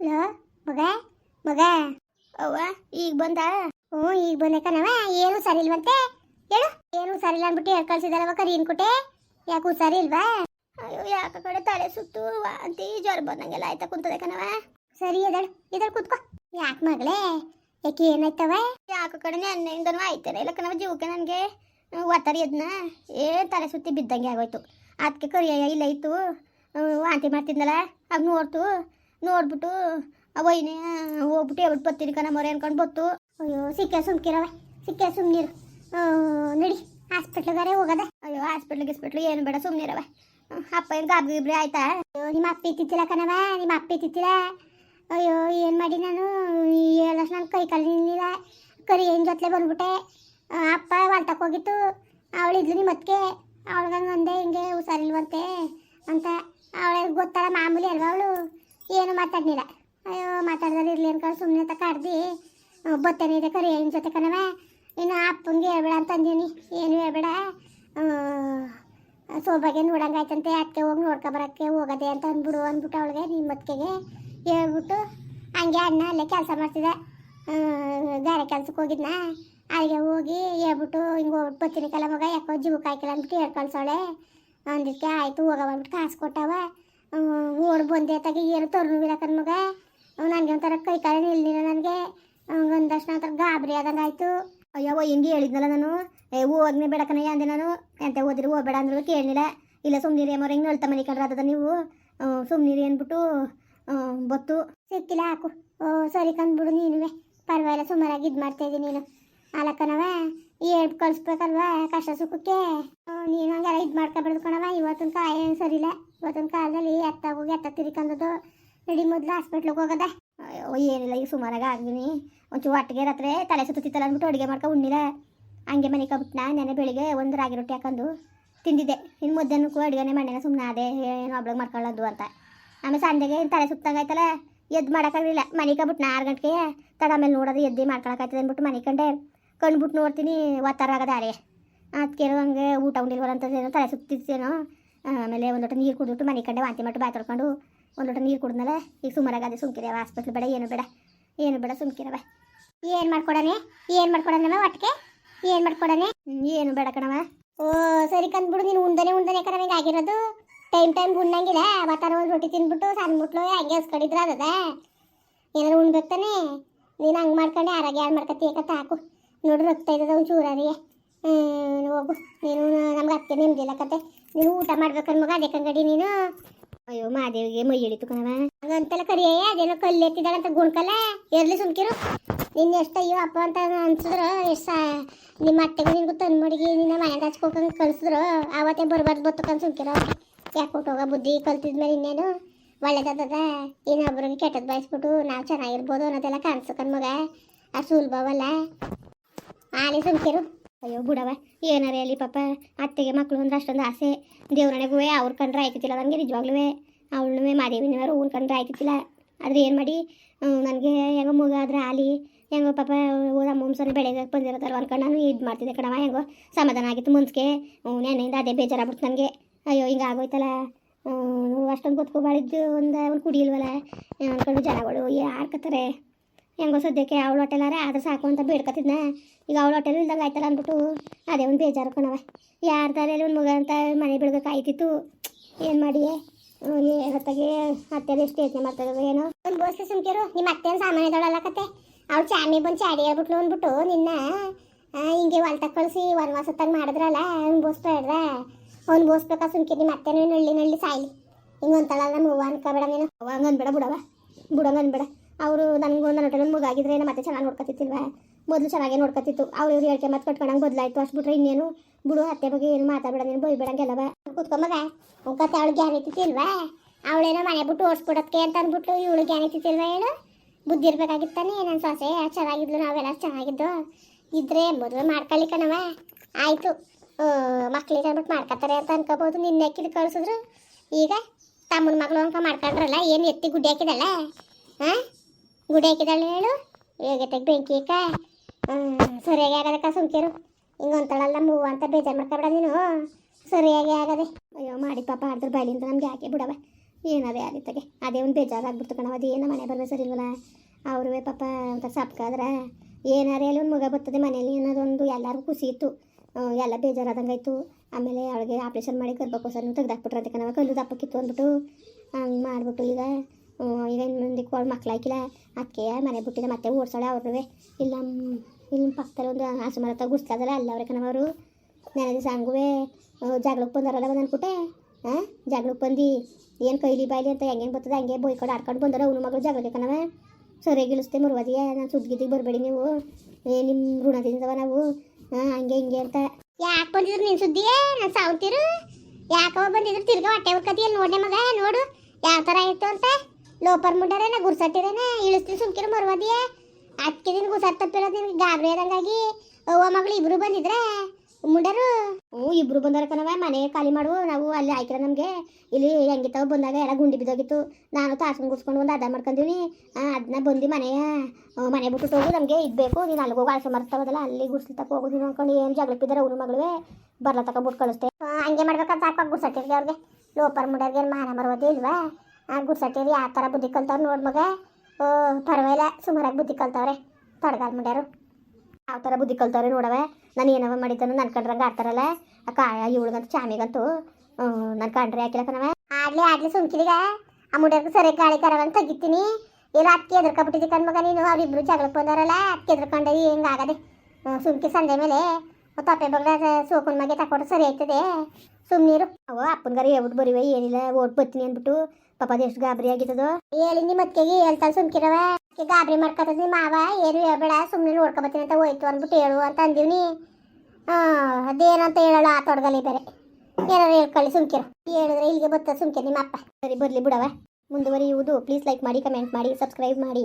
Hello ಮಗ ಮಗ. ಅವ್ವ ಈಗ ಬಂದ? ಹ್ಞೂ ಈಗ ಬಂದೆ ಕಣವ ಏನು ಸರಿ ಇಲ್ವಂತೆ ಹೇಳು. ಏನು ಸರಿ ಇಲ್ಲ ಅಂದ್ಬಿಟ್ಟು ಹೇಳಿ ಕಳ್ಸಿದಾರವ ಕರೀನ್ ಕುಟೆ ಯಾಕೂ ಸರಿ ಇಲ್ವಾ ಅಯ್ಯೋ ಯಾಕ ಕಡೆ ತಲೆ ಸುತ್ತು? ವಾಂತಿ ಜ್ವರ ಬಂದಂಗೆಲ್ಲ ಆಯ್ತಾ ಕುಂತದೆ ಕಣವ ಸರಿ ಎದಳು ಎದಳು ಕೂತ್ಕೋ. ಯಾಕೆ ಮಗಳೇ? ಯಾಕೆ ಏನಾಯ್ತವ ಯಾಕ ಕಡೆ ನೆನ್ನೆಯಿಂದನೂ ಆಯ್ತಾನೆ? ಇಲ್ಲ ಕಣವ ಜೀವಕ್ಕೆ ನನಗೆ? ಒತ್ತರಿ ಅದನ್ನ ಏ ತಲೆ ಸುತ್ತಿ ಬಿದ್ದಂಗೆ ಆಗೋಯ್ತು. ಅದಕ್ಕೆ ಕರಿಯ ಇಲ್ಲ ಇತ್ತು. ವಾಂತಿ ಮಾಡ್ತಿದ್ನಲ್ಲ ಆಗ ನೋಡ್ತು. ನೋಡ್ಬಿಟ್ಟು ಅವಯ್ನೇ ಹೋಗ್ಬಿಟ್ಟು ಹೇಳ್ಬಿಟ್ಟು ಬರ್ತೀನಿ ಕಣ ಮೊರೆ ಅನ್ಕೊಂಡು ಬತ್ತು. ಅಯ್ಯೋ, ಸಿಕ್ಕ ಸುಮ್ಕಿರವ ಸಿಕ್ಕ ಸುಮ್ನಿರು. ನಡಿ, ಹಾಸ್ಪಿಟ್ಲಿಗಾರೆ ಹೋಗದ. ಅಯ್ಯೋ, ಹಾಸ್ಪಿಟ್ಲ್ ಗಿಸ್ಪಿಟ್ಲ್ ಏನು ಬೇಡ ಸುಮ್ನಿರವ ಅಪ್ಪ ಏನು ಗಾಬ್ ಗಿಬ್ರಿ ಆಯ್ತಾ? ಅಯ್ಯೋ, ನಿಮ್ಮ ಅಪ್ಪ ಇತ್ತಿತ್ತಿಲ್ಲ ಕಣವ ನಿಮ್ಮ ಅಪ್ಪ ಇತ್ತಿತ್ತಿಲ್ಲ ಅಯ್ಯೋ, ಏನು ಮಾಡಿ ನಾನು? ಎಲ್ಲ ನನ್ನ ಕೈ ಕಾಲು ನಿಲ್ಲ ಕರಿ ಏನು ಜೊತೆ ಬಂದ್ಬಿಟ್ಟೆ. ಅಪ್ಪ ಹೊಲ್ಟಕ್ಕೆ ಹೋಗಿತ್ತು. ಅವಳಿದ್ಲು ನಿಮ್ಮ ಅತ್ತಿಗೆ. ಅವಳಿಗಂಗೆ ಅಂದೆ, ಹಿಂಗೆ ಹುಷಾರಿಲ್ವಂತೆ ಅಂತ. ಅವಳಿಗೆ ಗೊತ್ತಲ್ಲ, ಮಾಮೂಲಿ ಅಲ್ವಾ ಅವಳು? ಏನು ಮಾತಾಡ್ಲಿಲ್ಲ. ಅಯ್ಯೋ ಮಾತಾಡ್ದಲ್ಲಿ ಇರ್ಲಿ ಅನ್ಕೊಂಡು ಸುಮ್ಮನೆ ತಕ ಕಡ್ದು. ಬತ್ತೇನೆ ಇದೆ ಕರಿ, ಏನು ಜೊತೆ ಕಣವ ಇನ್ನು ಅಪ್ಪನಿಗೆ ಹೇಳ್ಬೇಡ ಅಂತ ಅಂದೀನಿ. ಏನು ಹೇಳ್ಬೇಡ? ಸೋಬಾಗೆ ನೋಡಂಗಾಯ್ತಂತೆ ಅದಕ್ಕೆ ಹೋಗಿ ನೋಡ್ಕೊಬರಕ್ಕೆ ಹೋಗದೆ ಅಂತ ಅಂದ್ಬಿಡು ಅಂದ್ಬಿಟ್ಟು ಅವಳಿಗೆ ನಿಮ್ಮ ಅತ್ತಿಗೆಗೆ ಹೇಳ್ಬಿಟ್ಟು ಹಂಗೆ ಅಣ್ಣ ಅಲ್ಲೇ ಕೆಲಸ ಮಾಡ್ತಿದ್ದೆ ಗಾರೆ ಕೆಲ್ಸಕ್ಕೆ ಹೋಗಿದ್ನ. ಅಲ್ಲಿಗೆ ಹೋಗಿ ಹೇಳ್ಬಿಟ್ಟು ಹಿಂಗೆ ಹೋಗ್ಬಿಟ್ಟು ಬರ್ತೀನಿ ಕಲ ಯಾಕೋ ಜೀವಕ್ಕೆ ಹಾಕಿಲ್ಲ ಅಂದ್ಬಿಟ್ಟು ಹೇಳ್ಕೊಳ್ಸೋಳೆ ಅಂದಕ್ಕೆ ಆಯಿತು ಹೋಗವ ಅಂದ್ಬಿಟ್ಟು ಕಾಸು ಕೊಟ್ಟವ ಓಡ್ ಬಂದೆ ತಗಿ ಏನು ತೋರ್ನು ಬಿಡಕನ್ ಮಗ. ನನಗೆ ಒಂಥರ ಕೈ ಕಾಲು ನಿಲ್ಲಿಲ್ಲ ನನಗೆ. ಒಂದಷ್ಟು ಒಂಥರ ಗಾಬರಿ ಆದಂಗೆ ಆಯಿತು. ಅಯ್ಯೋ ಹಿಂಗೆ ಹೇಳಿದ್ನಲ್ಲ ನಾನು. ಏ ಹೋಗ್ನೆ ಬೇಡಕನಯ್ಯ ಅಂದೆ ನಾನು. ಎಂತ ಓದಿರಿ ಹೋಗ್ಬೇಡ ಅಂದ್ರು ಕೇಳಲಿಲ್ಲ. ಇಲ್ಲ ಸುಮ್ಮನಿರಿ ಅಮ್ಮ ಹಿಂಗೆ ನಳ್ತ ಮನೆ ಕಂಡ್ರೆ ಅದ ನೀವು. ಸುಮ್ಮನಿರಿ ಅಂದ್ಬಿಟ್ಟು ಬತ್ತು. ಸಿಕ್ಕಿಲ್ಲ ಹಾಕು. ಓ ಸರಿ ಕಂದ್ಬಿಡು ನೀನುವೆ. ಪರವಾಗಿಲ್ಲ ಸುಮಾರಾಗಿ ಇದು ಮಾಡ್ತಾ ಇದ್ದೀನಿ ನೀನು. ಅಲಕ್ಕನವ ಹೇಳ್ ಕಳಿಸ್ಬೇಕಲ್ವಾ ಕಷ್ಟ ಸುಖಕ್ಕೆ? ನೀನು ಹಂಗೆಲ್ಲ ಇದು ಮಾಡ್ಕೊಬಾರ್ದು ಕಣವ ಇವತ್ತಿನ ಕಾಯ ಸರಿಲ್ಲ ಇವತ್ತಿನ ಕಾಲದಲ್ಲಿ ಎತ್ತ ಹೋಗಿ ಎತ್ತ ತಿರ್ಕೊಂಡದ್ದು ನಡಿ ಮೊದ್ಲು ಹಾಸ್ಪಿಟ್ಲಿಗೆ ಹೋಗದ. ಅಯ್ಯೋ, ಏನಿಲ್ಲ, ಈಗ ಸುಮಾರಾಗ ಆಗಿನಿ ಒಂಚೂರು ಒಟ್ಟಿಗೆ ರಾತ್ರಿ ತಲೆ ಸುತ್ತಿತ್ತಲ್ಲ ಅಂದ್ಬಿಟ್ಟು ಅಡುಗೆ ಮಾಡ್ಕೊ ಉಣ್ಣಿಲ್ಲ. ಹಂಗೆ ಮನೆ ಕಬಿಟ್ನ ನೆನೆ ಬೆಳಿಗ್ಗೆ ಒಂದು ರಾಗಿ ರೊಟ್ಟಿ ಹಾಕೊಂಡು ತಿಂದಿದ್ದೆ. ಇನ್ನು ಮಧ್ಯಾಹ್ನಕ್ಕೂ ಅಡುಗೆನೇ ಮಣ್ಣೆನ ಸುಮ್ಮನೆ ಅದೇ ಏನು ಒಬ್ಳಿಗೆ ಮಾಡ್ಕೊಳ್ಳೋದು ಅಂತ. ಆಮೇಲೆ ಸಂಜೆಗೆ ತಲೆ ಸುತ್ತಾಗೈತಲ್ಲ ಎದ್ದು ಮಾಡೋಕ್ಕಾಗಲಿಲ್ಲ. ಮನೆ ಕಬಿಟ್ನ ಆರು ಗಂಟೆಗೆ ತಡ ಆಮೇಲೆ ನೋಡೋದು, ಎದ್ದು ಮಾಡ್ಕೊಳಕಾಯ್ತದೆ ಅಂದ್ಬಿಟ್ಟು ಮನೆ ಕಂಡೆ. ಕಂಡ್ಬಿಟ್ಟು ನೋಡ್ತೀನಿ ಒತ್ತಾರ ಆಗದ ಆರೆ. ಅದಕ್ಕೆ ಹಂಗೆ ಊಟ ಉಂಡಿಲ್ವಲ್ಲ ಅಂತ ಏನೋ ತಲೆ ಸುತ್ತಿತ್ತೇನೋ. ಆಮೇಲೆ ಒಂದು ಲೋಟ ನೀರು ಕುಡಿದ್ಬಿಟ್ಟು ಮನೆ ಕಂಡೆ ವಾಂತಿ ಮಾಡಿ ಬಾಯ್ ತೊಳ್ಕೊಂಡು ಒಂದು ಲೋಟ ನೀರು ಕುಡಿದ್ಮೇಲೆ ಈಗ ಸುಮಾರಾಗಿ ಅದೇ ಸುಮ್ಕಿರವ ಹಾಸ್ಪಿಟ್ಲ್ ಬೇಡ, ಏನು ಬೇಡ ಏನು ಬೇಡ, ಸುಮ್ಕಿರವ. ಏನು ಮಾಡ್ಕೊಡನೆ? ಏನು ಮಾಡ್ಕೊಡನವ ಒಟ್ಟಿಗೆ ಏನು ಮಾಡ್ಕೊಡನೆ? ಏನು ಬೇಡ ಕಣವ. ಓ, ಸರಿ ಕಂದ್ಬಿಡು ನೀನು ಉಂದನೆ ಉಂದನೆ ಕಣ ಹಿಂಗೆ ಆಗಿರೋದು. ಟೈಮ್ ಟೈಮ್ ಉಣ್ಣಂಗಿಲ್ಲ ಬತ್ತಾರ ಒಂದು ರೊಟ್ಟಿ ತಿಂದ್ಬಿಟ್ಟು ಸಣ್ಣ ಮುಟ್ಲು ಹಂಗೆ ಹಸ್ಕೊಂಡಿದ್ರೆ ಅದದ. ಏನಾರು ಉಣ್ಬೇಕು ತಾನೆ? ನೀನು ಹಂಗೆ ಮಾಡ್ಕೊಂಡೆ ಆರೋಗ್ಯ ಹಾಳು ಮಾಡ್ಕೊತಿ ಯಾಕತ್ತ ಹಾಕು. ನೋಡ್ರಿ ರಕ್ತ ಇದ್ದದ ಒಂದು ಚೂರರಿಗೆ ಹೋಗು. ನೀನು, ನಮ್ಗೆ ಅತ್ತೆ ನೆಮ್ಮದಿಲ್ಲ ಕತೆ. ನೀನು ಊಟ ಮಾಡ್ಬೇಕನ್ ಮಗ, ಅದೇ ಕಂಗಡಿ ನೀನು. ಅಯ್ಯೋ ಮಾದೇವಿಗೆ ಮೈ ಇಳಿತು ಕಣವ ಹಂಗಂತೆಲ್ಲ ಕರಿಯ ಅದೇನೋ ಕಲ್ಲು ಎತ್ತಿದಾಳಂತ ಗುಣ್ಕಲ್ಲ ಎರ್ಲಿ ಸುಮ್ಕಿರು. ನಿನ್ನ ಎಷ್ಟು ಅಯ್ಯೋ, ಅಪ್ಪ ಅಂತ ಅನ್ಸಿದ್ರು. ಎಷ್ಟು ನಿಮ್ಮ ಅತ್ತೆಗೂ ನಿನ್ಗೂ ತಂದು ಮಡಿಗೆ ನಿನ್ನ ಮನೆಗೆ ಹಚ್ಕೋಕಂಗೆ ಕಳ್ಸಿದ್ರು. ಆವತ್ತೇ ಬರ್ಬಾರ್ದು ಬತ್ತಕಂದು ಸುಮ್ಕಿರೋ. ಯಾಕೆ ಹೋಗ ಬುದ್ಧಿ ಕಲ್ತಿದ್ಮೇಲೆ ಇನ್ನೇನು? ಒಳ್ಳೇದದ ಇನ್ನೊಬ್ರಿಗೆ ಕೆಟ್ಟದ್ ಬಯಸ್ಬಿಟ್ಟು ನಾವು ಚೆನ್ನಾಗಿರ್ಬೋದು ಅನ್ನೋದೆಲ್ಲ ಕಾಣಿಸ್ಕನ್ ಮಗ. ಆ ಸುಲಭವಲ್ಲ ಆಲಿ ಸುಮ್ಕಿರು. ಅಯ್ಯೋ ಬಿಡವ, ಏನಾರ ಅಲ್ಲಿ ಪಾಪ ಅತ್ತೆಗೆ ಮಕ್ಕಳು ಅಂದ್ರೆ ಅಷ್ಟೊಂದು ಆಸೆ. ದೇವ್ರನೆಗೂ ಅವ್ರ ಕಂಡ್ರೆ ಆಯ್ತಿಲ್ಲ ನನಗೆ ನಿಜವಾಗ್ಲೂ ಅವಳು ಮಾದೇವಿನವರು ಊರು ಕಂಡ್ರೆ ಆಯ್ತಿಲ್ಲ ಆದರೆ ಏನು ಮಾಡಿ? ನನಗೆ ಹೆಂಗೋ ಮಗ ಆದ್ರೆ ಆಲಿ ಹೆಂಗೋ ಪಾಪ ನಮ್ಮ ಸರಿ ಬೆಳಗ್ಗೆ ಬಂದಿರೋದಲ್ವ ಅನ್ಕೊಂಡು ನಾನು ಇದು ಮಾಡ್ತಿದ್ದೆ ಕಣವ ಹೆಂಗೋ ಸಮಾಧಾನ ಆಗಿತ್ತು ಮುನ್ಸ್ಕೆ ನೆನೆಯಿಂದ ಅದೇ ಬೇಜಾರಾಗ್ಬಿಡ್ತು ನನಗೆ. ಅಯ್ಯೋ, ಹಿಂಗೆ ಆಗೋಯ್ತಲ್ಲ. ಅಷ್ಟೊಂದು ಗೊತ್ಕೋಬಾಳಿದ್ದು ಒಂದು ಒಂದು ಕುಡಿಯಿಲ್ವಲ್ಲ. ಅನ್ಕೊಂಡು ಜನಗಳು ಯಾರ್ಕತ್ತಾರೆ ಹೆಂಗೋ ಸದ್ಯಕ್ಕೆ ಅವಳ ಹೊಟ್ಟೆಲಾರೆ ಆದ್ರೆ ಸಾಕು ಅಂತ ಬೇಡ್ಕತ್ತಿದ್ನ ಈಗ ಅವಳ ಹೋಟೆಲ್ ಇಲ್ದಂಗೆ ಆಯ್ತಲ್ಲ ಅಂದ್ಬಿಟ್ಟು ಅದೇ ಒಂದು ಬೇಜಾರು ಕಣವ ಯಾರ ತಲೆಯಲ್ಲಿ ಒಂದು ಮಗ ಅಂತ ಮನೆ ಬಿಡ್ಬೇಕಾಯ್ತಿತ್ತು ಏನು ಮಾಡಿ ಹೊತ್ತಾಗೆ ಅತ್ತೆ ಎಷ್ಟು ಯೋಚನೆ ಮಾಡ್ತಾಯಿದ್ರು ಏನೋ. ಒಂದು ಬೋಸ್ಲಿ ಸುಮ್ಕಿರು ನಿಮ್ಮ ಅತ್ತೆ ಸಾಮಾನ್ಯ ಇದ್ದಾಳಲ್ಲ ಕತೆ. ಅವ್ಳು ಚಾಮಿ ಬಂದು ಚಾಡಿ ಆಗ್ಬಿಟ್ಲು ಅಂದ್ಬಿಟ್ಟು ನಿನ್ನ ಹಿಂಗೆ ಹಿಂಗೆ ಹೊಲ್ತ ಕಳಿಸಿ ವನವಾಸತ್ತಾಗ ಮಾಡಿದ್ರಲ್ಲ ಅವ್ನು ಬೋಸ್ತಾ ಇಡ್ದ ಅವ್ನು ಬೋಸ್ಬೇಕಾ ಸುಮ್ಕಿ ನಿಮ್ಮ ಅತ್ತೆನೂ ನಳ್ಳಿ ನಳ್ಳಿ ಸಾಯ್ಲಿ. ಹಿಂಗೆ ಅಂತಾಳಲ್ಲ ನಮ್ಮ ಅವ್ವ ಅನ್ಕೋಬೇಡ ನೀನು. ಹಂಗೆ ಅನ್ಬೇಡ ಬಿಡವ ಬಿಡಂಗ ಅನ್ಬೇಡ. ಅವರು ನನಗೂ ನನ್ನ ಹೊಟ್ಟೆ ಮಗ ಆಗಿದ್ರೆ ಮತ್ತೆ ಚೆನ್ನಾಗಿ ನೋಡ್ಕೊತಿತ್ತಿಲ್ವಾ ಮೊದಲು ಚೆನ್ನಾಗೇ ನೋಡ್ಕೊತಿತ್ತು. ಅವ್ರು ಇವ್ರು ಹೇಳ್ಕೆ ಮತ್ತೆ ಕಟ್ಕೊಂಡಂಗೆ ಬದಲಾಯಿತು. ಅಷ್ಟು ಬಿಟ್ರೆ ಇನ್ನೇನು ಬಿಡು, ಅತ್ತೆ ಬಗ್ಗೆ ಏನು ಮಾತಾಡಬೇಡ, ನೀನು ಬೈಬೇಡಂಗೆಲ್ಲವ ಕೂತ್ಕೊಂಬಗ ಕತೆ ಅವಳು ಜ್ಞಾನ ಇತ್ತಿಲ್ವಾ ಅವಳೇನೋ ಮನೆ ಬಿಟ್ಟು ಓಡಿಸ್ಬಿಡೋದಕ್ಕೆ ಅಂತ ಅಂದ್ಬಿಟ್ಟು ಇವಳು ಜ್ಞಾನ ಇತ್ತಿಲ್ವಾ ಹೇಳು? ಬುದ್ಧಿ ಇರ್ಬೇಕಾಗಿತ್ತಾನೆ ನನ್ನ ಸೊಸೆ ಚೆನ್ನಾಗಿದ್ಲು, ನಾವೆಲ್ಲ ಚೆನ್ನಾಗಿದ್ದು? ಇದ್ರೆ ಮೊದಲು ಮಾಡ್ಕೊಳ್ಳಿ ಕಣವ ಆಯಿತು. ಮಕ್ಳಿಗೆ ಅಂದ್ಬಿಟ್ಟು ಮಾಡ್ಕೊತಾರೆ ಅಂತ ಅನ್ಕೋಬೋದು. ನಿನ್ನೆ ಹಾಕಿದ್ ಕಳ್ಸಿದ್ರು. ಈಗ ತಮ್ಮನ ಮಗಳು ಅಂಕ ಮಾಡ್ಕೊಂಡ್ರಲ್ಲ, ಏನು ಎತ್ತಿ ಗುಡ್ಡೆ ಹಾಕಿದಲ್ಲ? ಹಾಂ ಗುಡ್ಡೆ ಹಾಕಿದಾಳೆ ಹೇಳು ಯೋಗ್ಯತೆಗೆ ಬೆಂಕಿ ಅಕ್ಕ ಸರಿಯಾಗಿ ಆಗದಕ್ಕ ಸುಮ್ಕಿರು. ಹಿಂಗೆ ಅಂತಾಳಲ್ಲ ಮೂವ ಅಂತ ಬೇಜಾರು ಮಾಡ್ಕೊಬೇಡ ನೀನು. ಸರಿಯಾಗಿ ಆಗದೆ. ಅಯ್ಯೋ, ಮಾಡಿ ಪಾಪ, ಆಡ್ದ್ರ ಬೈಲಿಂದ ನಮ್ಗೆ ಯಾಕೆ ಬಿಡವ? ಏನಾರೇ ಆದಿತ್ತಗೆ ಅದೇ ಒಂದು ಬೇಜಾರಾಗ್ಬಿಡ್ತು ಕಣವ ಅದೇನು ಮನೆ ಬರಬೇಕು ಸರಿ ಇಲ್ವಲ್ಲ ಅವ್ರೂ ಪಾಪ ಅಂತ ಸಪ್ಕಾದ್ರೆ? ಏನಾರೇ ಅಲ್ಲಿ ಒಂದು ಮಗ ಬರ್ತದೆ ಮನೇಲಿ ಅನ್ನೋದೊಂದು ಎಲ್ಲರೂ ಖುಷಿ ಇತ್ತು. ಎಲ್ಲ ಬೇಜಾರಾದಂಗಾಯ್ತು ಆಮೇಲೆ ಅವಳಿಗೆ ಆಪ್ರೇಷನ್ ಮಾಡಿ ಗರ್ಭಕೋಸನ್ನು ತೆಗ್ದಾಕ್ಬಿಟ್ರೆ ಅದಕ್ಕೆ ಕಣವ ಕಲ್ಲು ದಪ್ಪಕ್ಕಿತ್ತು ಅಂದ್ಬಿಟ್ಟು. ಹಂಗೆ ಮಾಡಿಬಿಟ್ಟು ಈಗ ಈಗ ಇನ್ನು ಮುಂದೆ ಕೊಳ್ ಮಕ್ಳಾಯ್ಕಿಲ್ಲ ಅದಕ್ಕೆ ಮನೆ ಬಿಟ್ಟಿದೆ, ಮತ್ತೆ ಓಡಿಸೋಳೆ ಅವ್ರವೇ ಇಲ್ಲ ಇಲ್ಲಿ ಪಕ್ಕದಲ್ಲಿ ಒಂದು ಹಸು ಮರ ಗುಡ್ಸ್ಲಾದಲ್ಲ ಅಲ್ಲ ಅವ್ರೆ ಕಣವರು. ನಾನು ದಿವಸ ಹಂಗುವೆ ಜಗಳಕ್ಕೆ ಬಂದಾರಲ್ಲ ಬಂದು ಅನ್ಕುಟ್ಟೆ ಹಾಂ ಜಗಳಕ್ಕೆ ಬಂದು, ಏನು ಕೈಲಿ ಬಾಯ್ಲಿ ಅಂತ ಹೆಂಗೆ ಬರ್ತದೆ, ಹಂಗೆ ಬೈಕೊಂಡು ಆಡ್ಕೊಂಡು ಬಂದಾರ ಅವನು ಮಗಳು ಜಗಳಕ್ಕೆ ಕಣವ ಸರಿಯಾಗಿ ಇಳಿಸ್ತೆ ಮುರುವದಿಯ, ನಾನು ಸುದ್ದಿಗಿದ್ದಿಗೆ ಬರಬೇಡಿ ನೀವು. ಏ ನಿಮ್ಮ ಋಣದಿಂದವ ನಾವು ಹಾಂ ಹಂಗೆ ಹಿಂಗೆ ಅಂತ. ಯಾಕೆ ಬಂದಿದ್ರು ನೀನು ಸುದ್ದಿಯೇ ನಾನು ಸಾವ್ತೀರು. ಯಾಕವ ಬಂದಿದ್ರು ತಿರ್ಗಾ ಹೊಟ್ಟೆ ಉರ್ಕತಿಯಲ್ಲಿ ನೋಡಿ ಮಗ? ನೋಡು, ಯಾವ ಥರ ಆಯಿತು ಅಂತ. ಲೋಪರ್ ಮುಂಡಾರೇನ ಗುರ್ಸಟ್ಟಿರೇನೆ ಇಳಿಸ್ತೀನಿ ಸುಮ್ಕಿರ ಮರುವದಿಯ. ಅದಕ್ಕೆ ದಿನ ಗುರ್ಸಟ್ ತಪ್ಪಿರೋದು ನಿನ್ಗೆ ಗಾಬರಿ ಆದಂಗಾಗಿ ಅವ್ವ ಮಗಳು ಇಬ್ರು ಬಂದಿದ್ರೆ ಮುಂಡರು ಹ್ಞೂ ಇಬ್ರು ಬಂದಾರ ಕಣವ ಮನೆ ಖಾಲಿ ಮಾಡು ನಾವು ಅಲ್ಲಿ ಆಯ್ಕಿರ ನಮಗೆ. ಇಲ್ಲಿ ಹೆಂಗಿತ್ತವ ಬಂದಾಗ ಎಲ್ಲ ಗುಂಡಿ ಬಿದ್ದೋಗಿತ್ತು. ನಾನು ತಾಸು ಗುಡ್ಸ್ಕೊಂಡು ಒಂದು ಅದ ಮಾಡ್ಕೊಂಡಿವಿ ಅದನ್ನ ಬಂದು ಮನೆಯ ಮನೆ ಬಿಟ್ಟು ಹೋಗು ನಮಗೆ ಇದ್ಬೇಕು ನೀನು ಅಲ್ಲಿಗೆ ಹೋಗಿ ಆಸೆ ಮರ್ತವದಲ್ಲ ಅಲ್ಲಿ ಗುಡ್ಸ್ಲಿ ತಕ ಹೋಗು ನೀನು ಅನ್ಕೊಂಡು ಏನು ಜಗಳಕ್ಕೆ ಬಿದ್ದಾರೆ ಅವ್ರ ಮಗಳು ಬರ್ಲ ತಕ ಬಿಟ್ಟು ಕಳಿಸ್ತೆ. ಆ, ಹಂಗೆ ಮಾಡ್ಬೇಕಂತ ಸಾಕು ಗುಡ್ಸಟ್ಟಿರ್ಗೆ ಅವ್ರಿಗೆ. ಲೋಪರ್ ಮುಂಡರ್ಗೆ ಏನು ಮಾನ ಮರೋದೇ ಇಲ್ವಾ? ಗುಡ್ಸಟ್ಟಿರಿ ಆ ಥರ ಬುದ್ಧಿ ಕಲ್ತವ್ರು ನೋಡಿ ಮಗ. ಓ, ಪರವಾಗಿಲ್ಲ, ಸುಮಾರಾಗಿ ಬುದ್ಧಿ ಕಲ್ತವ್ರೆ. ತೊಡಗಾಲ್ ಮುಂಡ್ಯಾರು. ಯಾವ ಥರ ಬುದ್ಧಿ ಕಲ್ತವ್ರೆ ನೋಡವೆ? ನಾನು ಏನವ ಮಾಡಿದ್ದನು ನನ್ನ ಕಂಡ್ರಂಗೆ ಆಡ್ತಾರಲ್ಲ? ಕಾಯ ಇವಳಿಗಂತೂ ಚಾಮಿಗಂತೂ. ನನ್ನ ಕಂಡ್ರೆ ಹಾಕಿಲ್ಲ ಕಣವ. ಆಡ್ಲಿ ಆಡ್ಲಿ ಸುಮ್ಕಿಲಿಗ ಆ ಮುಡಿಯರ್ಗೆ ಸರಿ ಗಾಳಿ ಕರವಂತ ತೆಗಿತೀನಿ ಇಲ್ಲ ಅದಕ್ಕೆ ಎದ್ರಕೊಬಿಟ್ಟಿದ್ದೆ ಕಣ್ಮಗ ನೀನು. ಅವರಿಬ್ರು ಜಗಳಕ್ಕೆ ಬಂದಾರಲ್ಲ ಅದಕ್ಕೆ ಎದ್ರಕೊಂಡೆ ಆಗದೆ. ಸುಮ್ಕಿ ಸಂಜೆ ಮೇಲೆ. ತಪ್ಪೆ ಬಗ್ಲ ಸೋಕುನ್ ಮಗೆ ತಕೊಟ್ಟು ಸರಿ ಆಯ್ತದೆ. ಸುಮ್ಮನೀರು ಅವ ಅಪ್ಪನ್ಗಾರ ಹೇಳ್ಬಿಟ್ಟು ಬರೀವೆ, ಏನಿಲ್ಲ, ಓಟ್ ಬರ್ತೀನಿ ಅಂದ್ಬಿಟ್ಟು ಪಾಪ ಎಷ್ಟು ಗಾಬರಿ ಆಗಿತ್ತದು ಹೇಳಿ ನಿಮ್ಮ ಅಕ್ಕಿಗೆ ಹೇಳ್ತಾಳೆ ಸುಮ್ಕಿರವ ಗಾಬರಿ ಮಾಡ್ಕೊತದ ನಿಮ್ಮ ಮಾವ, ಏನು ಹೇಳ್ಬೇಡ ಸುಮ್ಮನೆ ನೋಡ್ಕೊಬತ್ತೀನಿ ಅಂತ ಹೋಯ್ತು ಅಂದ್ಬಿಟ್ಟು ಹೇಳು ಅಂತ ಅಂದೀವ್ನಿ ಅದೇನಂತ ಹೇಳೋಣ ಆ ತೊಡಗಲಿ ಬೇರೆ. ಏನಾರು ಹೇಳ್ಕೊಳ್ಳಿ ಸುಮ್ಕಿರ. ಹೇಳಿದ್ರೆ ಇಲ್ಲಿಗೆ ಬತ್ತ ಸುಮ್ಕೆ ನಿಮ್ಮ ಅಪ್ಪ ಸರಿ, ಬರಲಿ ಬಿಡವ ಮುಂದುವರಿಯುವುದು. ಪ್ಲೀಸ್ ಲೈಕ್ ಮಾಡಿ ಕಮೆಂಟ್ ಮಾಡಿ ಸಬ್ಸ್ಕ್ರೈಬ್ ಮಾಡಿ.